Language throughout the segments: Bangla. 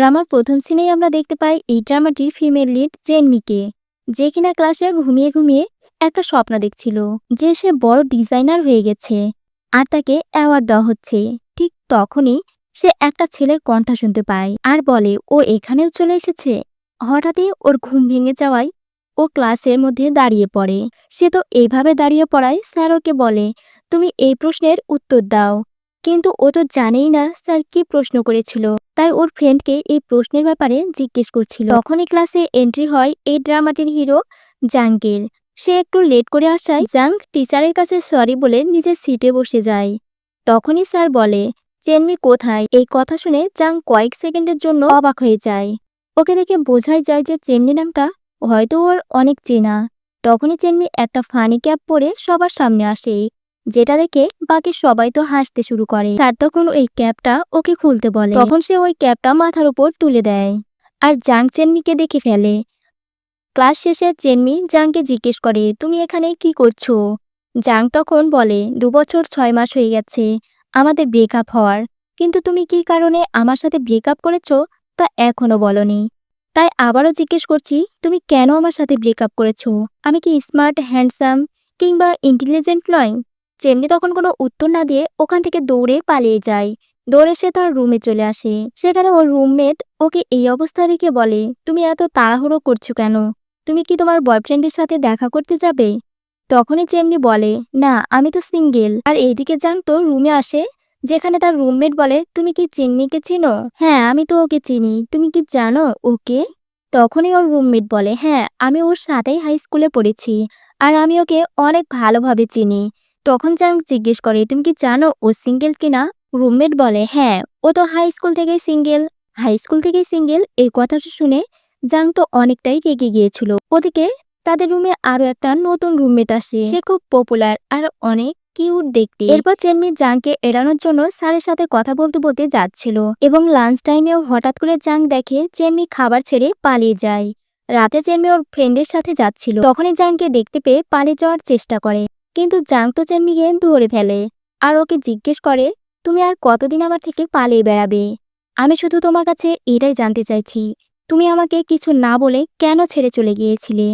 ড্রামার প্রথম সিনেই আমরা দেখতে পাই এই ড্রামাটির ফিমেল লিড জেনমিকে, যে কিনা ক্লাসে ঘুমিয়ে ঘুমিয়ে একটা স্বপ্ন দেখছিল, যে সে বড় ডিজাইনার হয়ে গেছে আর তাকে অ্যাওয়ার্ড দেওয়া হচ্ছে। ঠিক তখনই সে একটা ছেলের কণ্ঠ শুনতে পায় আর বলে, ও এখানেও চলে এসেছে? হঠাৎই ওর ঘুম ভেঙে যাওয়ায় ও ক্লাসের মধ্যে দাঁড়িয়ে পড়ে। সে তো এইভাবে দাঁড়িয়ে পড়ায়, স্যার ওকে বলে, তুমি এই প্রশ্নের উত্তর দাও। কিন্তু ও তো জানেই না স্যার কি প্রশ্ন করেছিল। তাই ওর ফ্রেন্ডকে এই প্রশ্নের ব্যাপারে জিজ্ঞেস করছিল। তখনই ক্লাসে এন্ট্রি হয় এই ড্রামাটির হিরো জাঙ্কের সে একটু লেট করে আসায় জাঙ্ক টিচারের কাছে সরি বলে নিজের সিটে বসে যায়। তখনই স্যার বলে, চেনমি কোথায়? এই কথা শুনে জাং কয়েক সেকেন্ডের জন্য অবাক হয়ে যায়। ওকে দেখে বোঝাই যায় যে চেমনি নামটা হয়তো ওর অনেক চেনা। তখনই চেনমি একটা ফানি ক্যাপ পরে সবার সামনে আসে। যেটা দেখে বাকি সবাই তো হাসতে শুরু করে। তার তখন ওই ক্যাপটা ওকে খুলতে বলে। তখন সে ওই ক্যাপটা মাথার উপর তুলে দেয় আর জাং চেনমিকে দেখে ফেলে। ক্লাস শেষে চেনমি জাংকে জিজ্ঞেস করে, তুমি এখানে কি করছ? জাং তখন বলে, দু বছর ছয় মাস হয়ে গেছে, আমাদের ব্রেকআপ হওয়ার। কিন্তু তুমি কি কারণে আমার সাথে ব্রেকআপ করেছ তা এখনও বলনি। তাই আবারও জিজ্ঞেস করছি, তুমি কেন আমার সাথে ব্রেকআপ করেছ? আমি কি স্মার্ট হ্যান্ডসাম কিংবা ইন্টেলিজেন্ট নয়? চেমনি তখন কোনো উত্তর না দিয়ে ওখান থেকে দৌড়ে পালিয়ে যায়। দৌড়ে সে তার রুমে চলে আসে। সেখানে ওর রুমমেট ওকে এই অবস্থা দেখে বলে, তুমি এত তাড়াহুড়ো করছ কেন? তুমি কি তোমার বয়ফ্রেন্ডের সাথে দেখা করতে যাবে? তখনই চেমনি বলে, না, আমি তো সিঙ্গেল আর এইদিকে জান তো রুমে আসে। যেখানে তার রুমমেট বলে, তুমি কি চিনমিকে চিনো? হ্যাঁ আমি তো ওকে চিনি। তুমি কি জানো ওকে? তখনই ওর রুমমেট বলে হ্যাঁ আমি ওর সাথেই হাই স্কুলে পড়েছি। আর আমি ওকে অনেক ভালোভাবে চিনি। তখন জাং জিজ্ঞেস করে, তুমি কি জানো ও সিঙ্গেল কিনা? রুমমেট বলে হ্যাঁ ও তো হাই স্কুল থেকেই সিঙ্গেল। হাই স্কুল থেকেই সিঙ্গেল, এই কথাটা শুনে জাং তো অনেকটাই রেগে গিয়েছিল। ওদিকে তাদের রুমে আরও একটা নতুন রুমমেট আসে। সে খুব পপুলার আর অনেক কিউট দেখতে। এরপর চেনমি জাংকে এড়ানোর জন্য স্যারের সাথে কথা বলতে বলতে যাচ্ছিল এবং লাঞ্চ টাইমেও হঠাৎ করে জাং দেখে চেনমি খাবার ছেড়ে পালিয়ে যায়। রাতে চেনমি ওর ফ্রেন্ডের সাথে যাচ্ছিল। তখনই জাংকে দেখতে পেয়ে পালিয়ে যাওয়ার চেষ্টা করে। কিন্তু জাং তো চেনমিকে ধরে ফেলে। আর ওকে জিজ্ঞেস করে, তুমি আর কতদিন আমার থেকে পালিয়ে বেড়াবে? আমি শুধু তোমার কাছে এটাই জানতে চাইছি। তুমি আমাকে কিছু না বলে কেন ছেড়ে চলে গিয়েছিলে?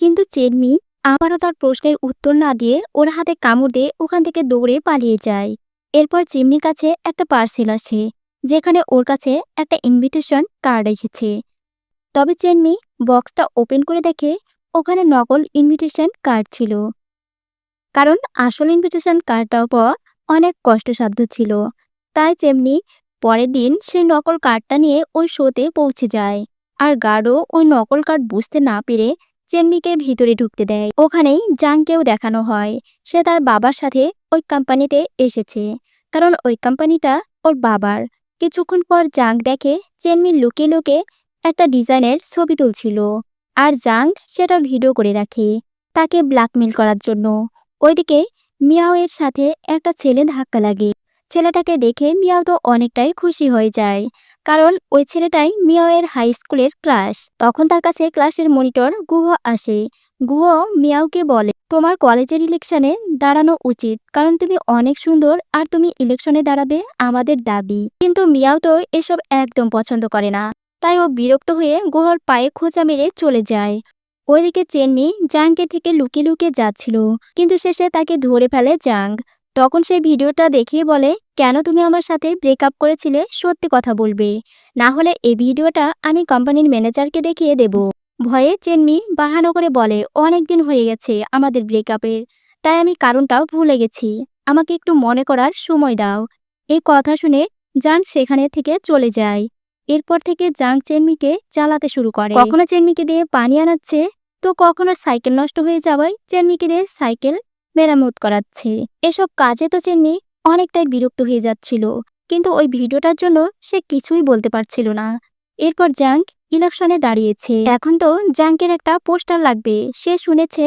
কিন্তু চেনমি আবারও তার প্রশ্নের উত্তর না দিয়ে ওর হাতে কামড় দিয়ে ওখান থেকে দৌড়ে পালিয়ে যায়। এরপর চিমনির কাছে একটা পার্সেল আসে, যেখানে ওর কাছে একটা ইনভিটেশন কার্ড এসেছে। তবে চেনমি বক্সটা ওপেন করে দেখে ওখানে নকল ইনভিটেশন কার্ড ছিল। কারণ আসল ইনভিটেশন কার্ডটাও পাওয়া অনেক কষ্টসাধ্য ছিল। তাই চেমনি পরের দিন সেই নকল কার্ডটা নিয়ে ওই শোতে পৌঁছে যায়। আর গার্ডও ওই নকল কার্ড বুঝতে না পেরে চেমনিকে ভিতরে ঢুকতে দেয়। ওখানেই জাংকেও দেখানো হয়। সে তার বাবার সাথে ওই কোম্পানিতে এসেছে। কারণ ওই কোম্পানিটা ওর বাবার। কিছুক্ষণ পর জাং দেখে চেনমি লুকে লুকে একটা ডিজাইনের ছবি তুলছিল। আর জাং সেটা ভিডিও করে রাখে, তাকে ব্ল্যাকমেল করার জন্য। ওইদিকে মিয়াও এর সাথে একটা ছেলে ধাক্কা লাগে। ছেলেটাকে দেখে মিয়াও তো অনেকটাই খুশি হয়ে যায়। কারণ ওই ছেলেটাই মিয়াওয়ের হাই স্কুলের ক্লাস তখন তার কাছে ক্লাসের মনিটর গুহ আসে। গুহ মিয়াওকে বলে, তোমার কলেজের ইলেকশনে দাঁড়ানো উচিত, কারণ তুমি অনেক সুন্দর আর তুমি ইলেকশনে দাঁড়াবে আমাদের দাবি। কিন্তু মিয়াও তো এসব একদম পছন্দ করে না। তাই ও বিরক্ত হয়ে গুহর পায়ে খোঁচা মেরে চলে যায়। ওইদিকে চেনমি জাংকে থেকে লুকিয়ে লুকিয়ে যাচ্ছিল, কিন্তু শেষে তাকে ধরে ফেলে জাং তখন সেই ভিডিওটা দেখিয়ে বলে, কেন তুমি আমার সাথে ব্রেকআপ করেছিলে? সত্যি কথা বলবে। না হলে এই ভিডিওটা আমি কোম্পানির ম্যানেজারকে দেখিয়ে দেব। ভয়ে চেনমি বাহানো করে বলে, অনেক দিন হয়ে গেছে আমাদের ব্রেকআপের তাই আমি কারণটাও ভুলে গেছি। আমাকে একটু মনে করার সময় দাও। এই কথা শুনে জান সেখানে থেকে চলে যায়। এরপর থেকে জাং চেনমিকে চালাতে শুরু করে। কখনো চেনমিকে দিয়ে পানি আনাচ্ছে তো কখনো সাইকেল নষ্ট হয়ে যাওয়ায় চেনমিকে দিয়ে সাইকেল মেরামত করাচ্ছে। এসব কাজে তো চেনমি অনেকটাই বিরক্ত হয়ে যাচ্ছিল, কিন্তু ওই ভিডিওটার জন্য সে কিছুই বলতে পারছিল না। এরপর জাঙ্ক ইলেকশনে দাঁড়িয়েছে। এখন তো জাঙ্কের একটা পোস্টার লাগবে, সে শুনেছে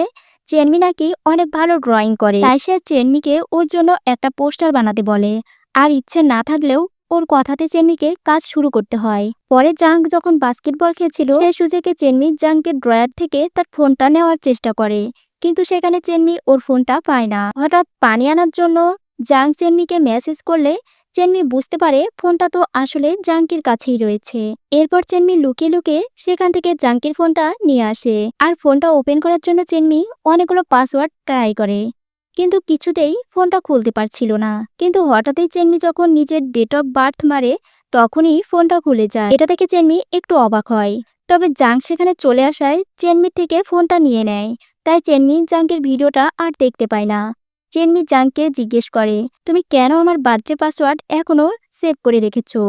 চেনমি নাকি অনেক ভালো ড্রয়িং করে। তাই সে চেনমিকে ওর জন্য একটা পোস্টার বানাতে বলে। আর ইচ্ছে না থাকলেও ওর কথাতে চেন্নিকে কাজ শুরু করতে হয়। পরে জাঙ্ক যখন বাস্কেটবল খেলছিল, সে সুযোগে চেন্নি জাঙ্কের ড্রয়ার থেকে তার ফোনটা নেওয়ার চেষ্টা করে। কিন্তু সেখানে চেন্নি ওর ফোনটা পায় না। হঠাৎ পানি আনার জন্য জাং চেন্নিকে মেসেজ করলে চেন্নি বুঝতে পারে ফোনটা তো আসলে জাঙ্কির কাছেই রয়েছে। এরপর চেনমি লুকিয়ে লুকিয়ে সেখান থেকে জাঙ্কির ফোনটা নিয়ে আসে। আর ফোনটা ওপেন করার জন্য চেনমি অনেকগুলো পাসওয়ার্ড ট্রাই করে। কিন্তু কিছুতেই ফোনটা খুলতে পারছিল না। কিন্তু হঠাৎই চেনমি যখন নিজের ডেট অফ বার্থ মারে, তখনই ফোনটা খুলে যায়। এটা থেকে চেনমি একটু অবাক হয়। তবে জাঙ্ক সেখানে চলে আসায় চেনমির থেকে ফোনটা নিয়ে নেয়। তাই চেনমি জাঙ্কের ভিডিওটা আর দেখতে পায় না। চেনমি জাংকে জিজ্ঞেস করে, তুমি কেন আমার বার্থডে পাসওয়ার্ড এখনও সেভ করে রেখেছো?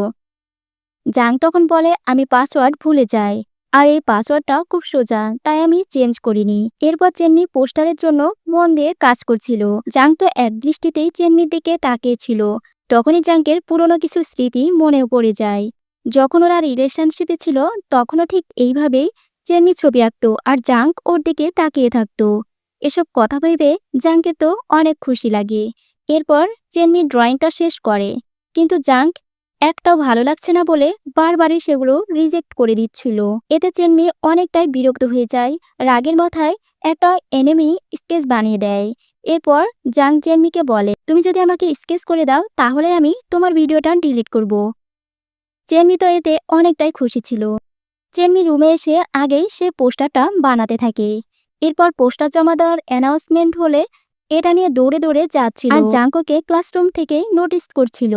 জাং তখন বলে, আমি পাসওয়ার্ড ভুলে যাই। আর এই পাসওয়ার্ডটা খুব সোজা, তাই আমি চেঞ্জ করিনি। এরপর চেন্নি পোস্টারের জন্য মন দিয়ে কাজ করছিল। জাং তো এক দৃষ্টিতেই চেন্নির দিকে তাকিয়েছিল। তখনই জাঙ্কের পুরনো কিছু স্মৃতি মনে পড়ে যায়। যখন ওরা রিলেশনশিপে ছিল, তখনও ঠিক এইভাবেই চেন্নি ছবি আঁকতো আর জাঙ্ক ওর দিকে তাকিয়ে থাকতো। এসব কথা ভেবে জাঙ্কের তো অনেক খুশি লাগে। এরপর চেন্নি ড্রয়িংটা শেষ করে। কিন্তু জাঙ্ক একটাও ভালো লাগছে না বলে বারবারই সেগুলো রিজেক্ট করে দিচ্ছিল। এতে চেন্নি অনেকটাই বিরক্ত হয়ে যায়। রাগের মাথায় একটা এনেমি স্কেচ বানিয়ে দেয়। এরপর জাং চেন্মিকে বলে তুমি যদি আমাকে স্কেচ করে দাও তাহলে আমি তোমার ভিডিওটা ডিলিট করব। চেন্মি তো এতে অনেকটাই খুশি ছিল। চেন্মি রুমে এসে আগেই সে পোস্টারটা বানাতে থাকে। এরপর পোস্টার জমা দেওয়ার অ্যানাউন্সমেন্ট হলে এটা নিয়ে দৌড়ে দৌড়ে যাচ্ছিল। আর জাঙ্ককে ক্লাসরুম থেকেই নোটিস করছিল।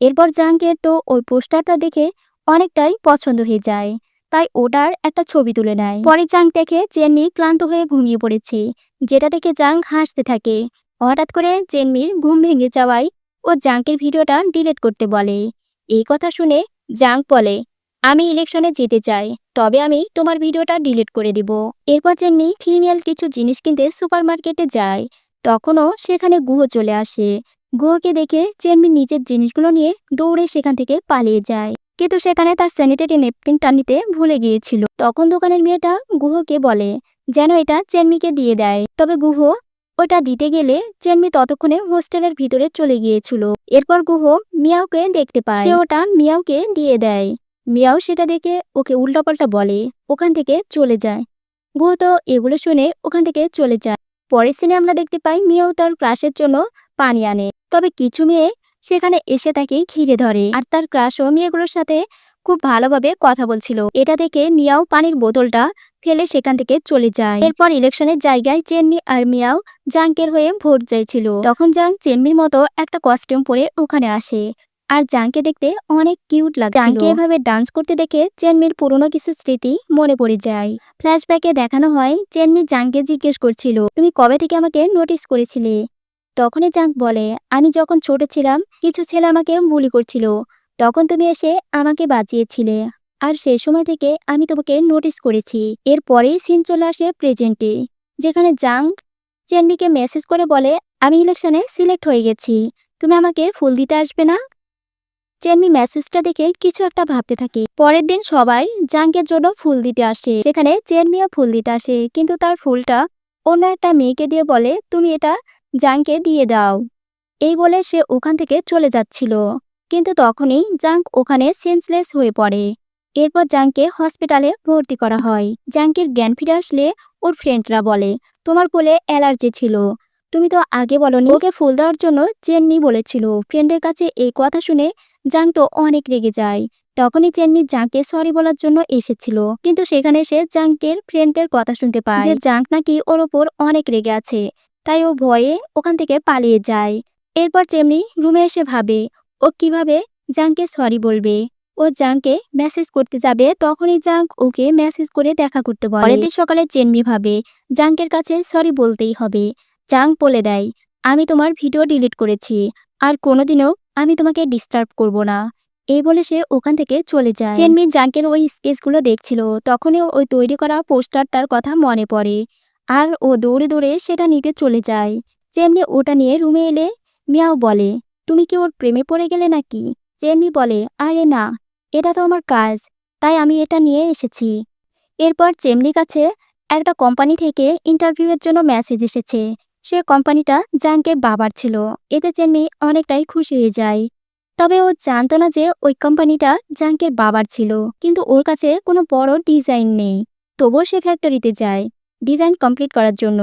এরপর জাঙ্কের তো ওই পোস্টারটা দেখে অনেকটাই পছন্দ হয়ে যায়। তাই ওটার একটা ছবি তুলে নেয়। পরে জাঙ্ক দেখে চেনমি ক্লান্ত হয়ে ঘুমিয়ে পড়েছে, যেটা দেখে জাঙ্ক হাসতে থাকে। হঠাৎ করে চেনমির ঘুম ভেঙে যাওয়ায় ও জাঙ্কের ভিডিওটা ডিলিট করতে বলে। এই কথা শুনে জাঙ্ক বলে, আমি ইলেকশনে যেতে চাই তবে আমি তোমার ভিডিওটা ডিলিট করে দিব। এরপর যেমনি ফিমেল কিছু জিনিস কিনতে সুপারমার্কেটে যায়, তখনও সেখানে গুহ চলে আসে। গুহকে দেখে চেনমি নিজের জিনিসগুলো নিয়ে দৌড়ে সেখান থেকে পালিয়ে যায়। কিন্তু সেখানে তার স্যানিটারি নেপকিনটা নিতে ভুলে গিয়েছিল। তখন দোকানের মেয়েটা গুহকে বলে, যেন এটা চেনমিকে দিয়ে দেয়। তবে গুহ ওটা দিতে গেলে চেনমি ততক্ষণে হোস্টেলের ভিতরে চলে গিয়েছিল। এরপর গুহ মিয়াওকে দেখতে পায়। সে ওটা মিয়াওকে দিয়ে দেয়। মিয়াও সেটা দেখে ওকে উল্টাপাল্টা বলে, ওখান থেকে চলে যায়। গুহ তো এগুলো শুনে ওখান থেকে চলে যায়। পরের সিনে আমরা দেখতে পাই মিয়াও তার ক্লাসের জন্য পানি আনে। তবে কিছু মেয়ে সেখানে এসে তাকে ঘিরে ধরে। আর তার ক্রাশও মেয়েগুলোর সাথে খুব ভালোভাবে কথা বলছিল। এটা দেখে মিয়াও পানির বোতলটা ফেলে সেখান থেকে চলে যায়। এরপর ইলেকশনের জায়গায় চেনমি আর মিয়াও জাঙ্কের হয়ে ভোট চাইছিল। তখন জাং চেনমির মতো একটা কস্টিউম পরে ওখানে আসে। আর জাংকে দেখতে অনেক কিউট লাগে জাংকে এভাবে ডান্স করতে দেখে চেনমির পুরনো কিছু স্মৃতি মনে পড়ে যায়। ফ্ল্যাশব্যাকে দেখানো হয় চেনমি জাংকে জিজ্ঞেস করছিল, তুমি কবে থেকে আমাকে নোটিস করেছিলে? তখনই জাঙ্ক বলে, আমি যখন ছোট ছিলাম, কিছু ছেলে আমাকে বুলি করছিল। তখন তুমি এসে আমাকে বাঁচিয়েছিলে। আর সেই সময় থেকে আমি তোমাকে নোটিস করেছি। এরপরেই সিন চলে আসে প্রেজেন্টে যেখানে জাঙ্ক চেন্ডিকে মেসেজ করে বলে, আমি ইলেকশনে সিলেক্ট হয়ে গেছি। তুমি আমাকে ফুল দিতে আসবে না? চেন্মি মেসেজটা দেখে কিছু একটা ভাবতে থাকে। পরের দিন সবাই জাঙ্কের জন্য ফুল দিতে আসে। সেখানে চেনমিও ফুল দিতে আসে, কিন্তু তার ফুলটা অন্য একটা মেয়েকে দিয়ে বলে, তুমি এটা জাংকে দিয়ে দাও। এই বলে সে ওখান থেকে চলে যাচ্ছিল। কিন্তু তখনই জাঙ্ক ওখানে সেন্সলেস হয়ে পড়ে। এরপর জাংকে হসপিটালে ভর্তি করা হয়। জাঙ্কের জ্ঞান ফিরে আসলে ওর ফ্রেন্ডরা বলে, তোমার ফুলে অ্যালার্জি ছিল। তুমি তো আগে বলনি ওকে ফুল দেওয়ার জন্য চেন্নি বলেছিল। ফ্রেন্ডের কাছে এই কথা শুনে জাঙ্ক তো অনেক রেগে যায়। তখনই চেন্নি জাঙ্কে সরি বলার জন্য এসেছিল। কিন্তু সেখানে সে জাঙ্কের ফ্রেন্ডের কথা শুনতে পায়। যে জাঙ্ক নাকি ওর ওপর অনেক রেগে আছে। তাই ও ভয়ে ওখান থেকে পালিয়ে যায়। এরপর চেমনি রুমে এসে ভাবে, ও কীভাবে জাংকে সরি বলবে? ও জাংকে মেসেজ করতে যাবে, তখনই জাঙ্ক ওকে মেসেজ করে দেখা করতে বলে। দিন সকালে চেনমি ভাবে, জাঙ্কের কাছে সরি বলতেই হবে। জাঙ্ক বলে দেয়, আমি তোমার ভিডিও ডিলিট করেছি, আর কোনোদিনও আমি তোমাকে ডিস্টার্ব করব না। এই বলে সে ওখান থেকে চলে যায়। চেনমি জাঙ্কের ওই স্কেচগুলো দেখছিল, তখনই ওই তৈরি করা পোস্টারটার কথা মনে পড়ে। আর ও দৌড়ে দৌড়ে সেটা নিতে চলে যায়। যেমনি ওটা নিয়ে রুমে এলে মিয়াও বলে, তুমি কি ওর প্রেমে পড়ে গেলে নাকি? চেনমি বলে, আরে না, এটা তো আমার কাজ, তাই আমি এটা নিয়ে এসেছি। এরপর চেমনির কাছে একটা কোম্পানি থেকে ইন্টারভিউয়ের জন্য মেসেজ এসেছে। সে কোম্পানিটা জাঙ্কের বাবার ছিল, এতে চেমনি অনেকটাই খুশি হয়ে যায়। তবে ও জানতো না যে ওই কোম্পানিটা জাঙ্কের বাবার ছিল, কিন্তু ওর কাছে কোনো বড় ডিজাইন নেই। তবুও সে ফ্যাক্টরিতে যায়। ডিজাইন কমপ্লিট করার জন্য।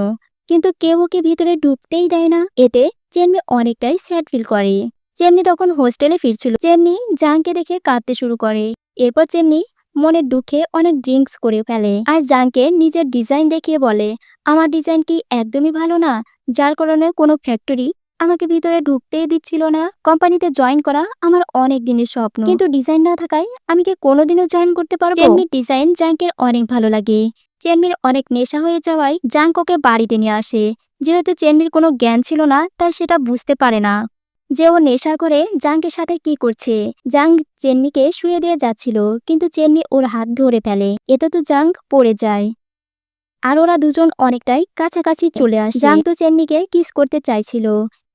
কিন্তু কেউ ওকে ভিতরে ঢুকতেই দেয় না। এতে চেনমি অনেকটাই স্যাড ফিল করে। চেমনি তখন হোস্টেলে ফিরছিল। চেমনি জাংকে দেখে কাঁদতে শুরু করে। এরপর চেমনি মনের দুঃখে অনেক ড্রিঙ্কস করে ফেলে। আর জাংকে নিজের ডিজাইন দেখিয়ে বলে আমার ডিজাইন কি একদমই ভালো না? যার কারণে কোনো ফ্যাক্টরি আমাকে ভিতরে ঢুকতেই দিচ্ছিল না। কোম্পানিতে জয়েন করা আমার অনেক দিনের স্বপ্ন। কিন্তু ডিজাইন না থাকায় আমি কি কোনোদিনও জয়েন করতে পারব? চেনমির ডিজাইন জাঙ্কের অনেক ভালো লাগে। চেনমির অনেক নেশা হয়ে যাওয়ায় জাঙ্ক ওকে বাড়িতে নিয়ে আসে। যেহেতু চেনমির কোনো জ্ঞান ছিল না, তাই সেটা বুঝতে পারে না। যে ও নেশার করে জাঙ্কের সাথে কি করছে? জাং চেনমিকে শুয়ে দিয়ে যাচ্ছিল, কিন্তু চেনমি ওর হাত ধরে ফেলে। এতে তো জাং পড়ে যায়। আর ওরা দুজন অনেকটাই কাছাকাছি চলে আসে। জাং তো চেনমিকে কিস করতে চাইছিল,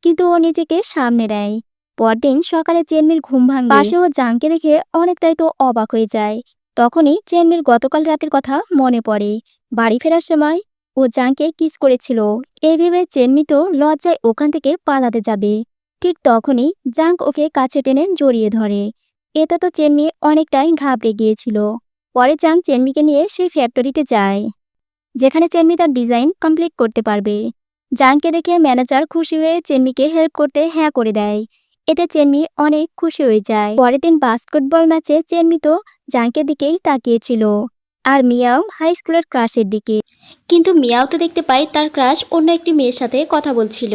কিন্তু ও নিজেকে সামনে নেয়। পরদিন সকালে চেনমির ঘুম ভাঙে। পাশে ও জাংকে দেখে অনেকটাই তো অবাক হয়ে যায়। তখনই চেনমির গতকাল রাতের কথা মনে পড়ে। বাড়ি ফেরার সময় ও জাংকে কিস করেছিল। এই ভেবে চেনমি তো লজ্জায় ওখান থেকে পালাতে যাবে। ঠিক তখনই জাঙ্ক ওকে কাছে টেনে জড়িয়ে ধরে। এতে তো চেনমি অনেকটাই ঘাবড়ে গিয়েছিল। পরে জাং চেনমিকে নিয়ে সেই ফ্যাক্টরিতে যায়, যেখানে চেনমি তার ডিজাইন কমপ্লিট করতে পারবে। জাংকে দেখে ম্যানেজার খুশি হয়ে চেনমিকে হেল্প করতে হ্যাঁ করে দেয়। এতে চেনমি অনেক খুশি হয়ে যায়। পরের দিন বাস্কেটবল ম্যাচে চেনমি তো জাংকের দিকেই তাকিয়েছিল। আর মিয়াও হাই স্কুলের ক্রাশের দিকে। কিন্তু মিয়াও তো দেখতে পাই তার ক্রাশ অন্য একটি মেয়ের সাথে কথা বলছিল।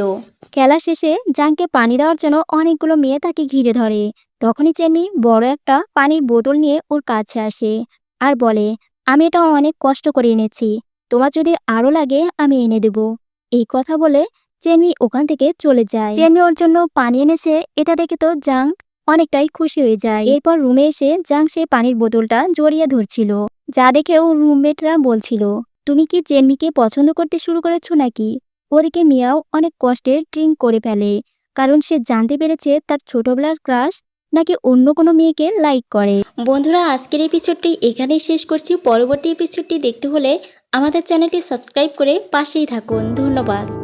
খেলা শেষে জাংকে পানি দেওয়ার জন্য অনেকগুলো মেয়ে তাকে ঘিরে ধরে। তখনই চেনমি বড় একটা পানির বোতল নিয়ে ওর কাছে আসে আর বলে, আমি এটা অনেক কষ্ট করে এনেছি। তোমার যদি আরও লাগে, আমি এনে দেব। এই কথা বলে চেনমি ওখান থেকে চলে যায়। চেনমি ওর জন্য পানি এনেছে, এটা দেখে তো জাং অনেকটাই খুশি হয়ে যায়। এরপর রুমে এসে জাং সে পানির বোতলটা জড়িয়ে ধরছিল। যা দেখে ওর রুমমেটরা বলছিল, তুমি কি চেনমিকে পছন্দ করতে শুরু করেছ নাকি? ওদিকে মিয়াও অনেক কষ্টে ড্রিঙ্ক করে ফেলে, কারণ সে জানতে পেরেছে তার ছোটবেলার ক্রাশ নাকি অন্য কোনো মেয়েকে লাইক করে। বন্ধুরা, আজকের এপিসোডটি এখানেই শেষ করছি। পরবর্তী এপিসোডটি দেখতে হলে আমাদের চ্যানেলটি সাবস্ক্রাইব করে পাশেই থাকুন। ধন্যবাদ।